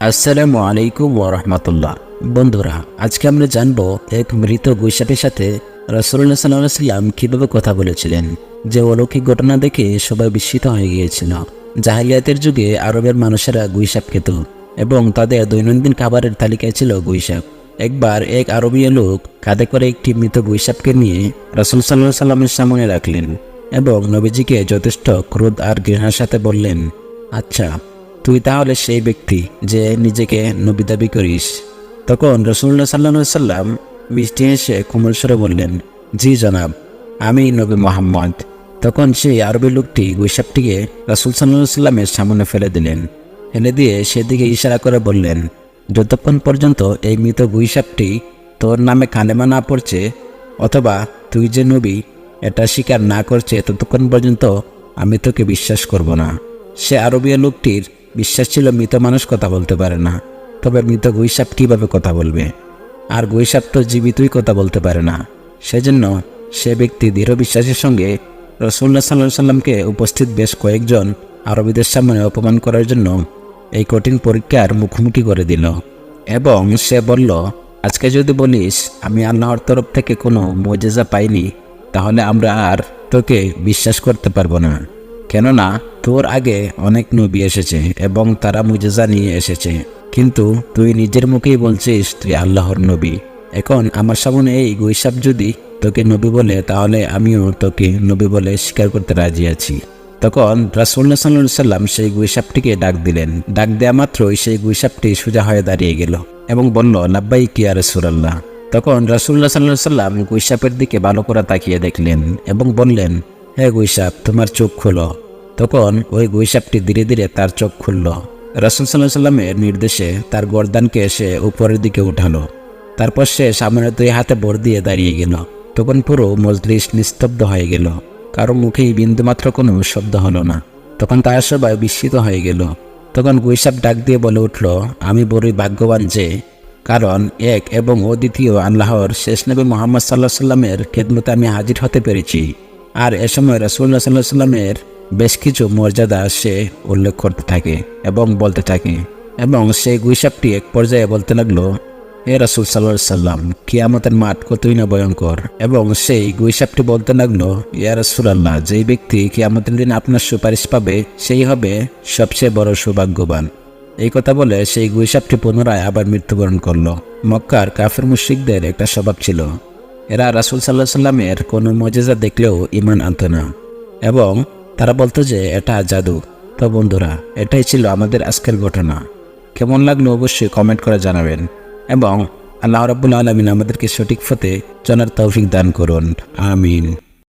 আসসালামু আলাইকুম ওরহমতুল্লাহ বন্ধুরা, আজকে আমরা জানব এক মৃত গৈসাপের সাথে রসুল্লাহ সাল্লাহ সাল্লাম কীভাবে কথা বলেছিলেন। যে অলৌকিক ঘটনা দেখে সবাই বিস্মিত হয়ে গিয়েছিল। জাহিলিয়াতের যুগে আরবের মানুষেরা গুইসাপ খেত এবং তাদের দৈনন্দিন খাবারের তালিকায় ছিল গুইসাপ একবার এক আরবীয় লোক কাঁধে করে একটি মৃত গুইসাপকে নিয়ে রসুল সাল্লাহ সাল্লামের সামনে রাখলেন এবং নবীজিকে যথেষ্ট ক্রোধ আর ঘৃণার সাথে বললেন আচ্ছা তুই তাহলে সেই ব্যক্তি যে নিজেকে নবী দাবি করিস। তখন রসুল্লাহ সাল্লা সাল্লাম মিষ্টি এসে কোমল স্বরে বললেন, জি জনাব, আমি নবী মোহাম্মদ। তখন সেই আরবি লোকটি গুইসাপটিকে রসুল সাল্লাহ সাল্লামের সামনে ফেলে দিলেন। ফেলে দিয়ে সেদিকে ইশারা করে বললেন, যতক্ষণ পর্যন্ত এই মৃত গুইসাপটি তোর নামে কানেমা না পড়ছে, অথবা তুই যে নবী, এটা স্বীকার না করছে, ততক্ষণ পর্যন্ত আমি তোকে বিশ্বাস করব না। সে আরবীয় লোকটির বিশ্বাস ছিল মৃত মানুষ কথা বলতে পারে না। তবে মৃত গৈসাপ কীভাবে কথা বলবে? আর গৈসাপ তো জীবিতই কথা বলতে পারে না। সেজন্য সে ব্যক্তি দৃঢ় বিশ্বাসের সঙ্গে রসুল্লাহ সাল্লাহ সাল্লামকে উপস্থিত বেশ কয়েকজন আরবিদের সামনে অপমান করার জন্য এই কঠিন পরীক্ষার মুখোমুখি করে দিল। এবং সে বলল, আজকে যদি বলিস, আমি আল্লাহর তরফ থেকে কোনো মজেজা পাইনি, তাহলে আমরা আর তোকে বিশ্বাস করতে পারব না। কেননা তোর আগে অনেক নবী এসেছে এবং তারা মুজেজা নিয়ে এসেছে। কিন্তু তুই নিজের মুখেই বলছিস তুই আল্লাহর নবী। এখন আমার সামনে এই গৈসাপ যদি তোকে নবী বলে, তাহলে আমিও তোকে নবী বলে স্বীকার করতে রাজি আছি। তখন রাসুল্লাহ সাল্লাহ সাল্লাম সেই গুইসাপটিকে ডাক দিলেন। ডাক দেওয়া মাত্রই সেই গুইসাপটি সোজা হয়ে দাঁড়িয়ে গেল এবং বলল নাব্বাই কি আর সুরাল্লাহ তখন রাসুল্লাহ সাল্লাহ সাল্লাম গুইসাপের দিকে ভালো করে তাকিয়ে দেখলেন এবং বললেন হে গুইসাপ তোমার চোখ খোলো। তখন ওই গুইসাপটি ধীরে ধীরে তার চোখ খুলল। রাসুল সাল্লাহ সাল্লামের নির্দেশে তার গর্দানকে সে উপরের দিকে উঠালো। তারপর সে সামনে দুই হাতে ভর দিয়ে দাঁড়িয়ে গেল। তখন পুরো মজলিস নিস্তব্ধ হয়ে গেল। কারও মুখেই বিন্দুমাত্র কোনো শব্দ হলো না। তখন তার সবাই বিস্মিত হয়ে গেল। তখন গুইসাপ ডাক দিয়ে বলে উঠল, আমি বড়ই ভাগ্যবান যে, কারণ এক এবং অদ্বিতীয় আল্লাহর শেষ নবী মোহাম্মদ সাল্লাহ সাল্লামের খেদমতে আমি হাজির হতে পেরেছি। আর এ সময় রাসুল্লাহ সাল্লাহ সাল্লামের বেশ কিছু মর্যাদা সে উল্লেখ করতে থাকে এবং বলতে থাকে এবং সেই গুইসাপটি এক পর্যায়ে বলতে লাগল, হে রাসুল সাল্লাহ সাল্লাম কিয়ামতের মাঠ কতই না ভয়ঙ্কর? এবং সেই গুইসাপটি বলতে লাগল, ইয়া রাসুল আল্লাহ যেই ব্যক্তি কিয়ামতের দিন আপনার সুপারিশ পাবে, সেই হবে সবচেয়ে বড় সৌভাগ্যবান। এই কথা বলে সেই গুইসাপটি পুনরায় আবার মৃত্যুবরণ করল। মক্কার কাফের মুশ্রিকদের একটা স্বভাব ছিল এরা রাসুল সাল্লাহ সাল্লামের কোনো মজেজা দেখলেও ইমান আনত না। এবং তারা বলতো যে, এটা জাদু। তো বন্ধুরা, এটাই ছিল আমাদের আজকের ঘটনা। কেমন লাগল অবশ্যই কমেন্ট করে জানাবেন। এবং আল্লাহ রাবুল আলমিন আমাদেরকে সঠিক ফতে জানার তৌফিক দান করুন। আমিন।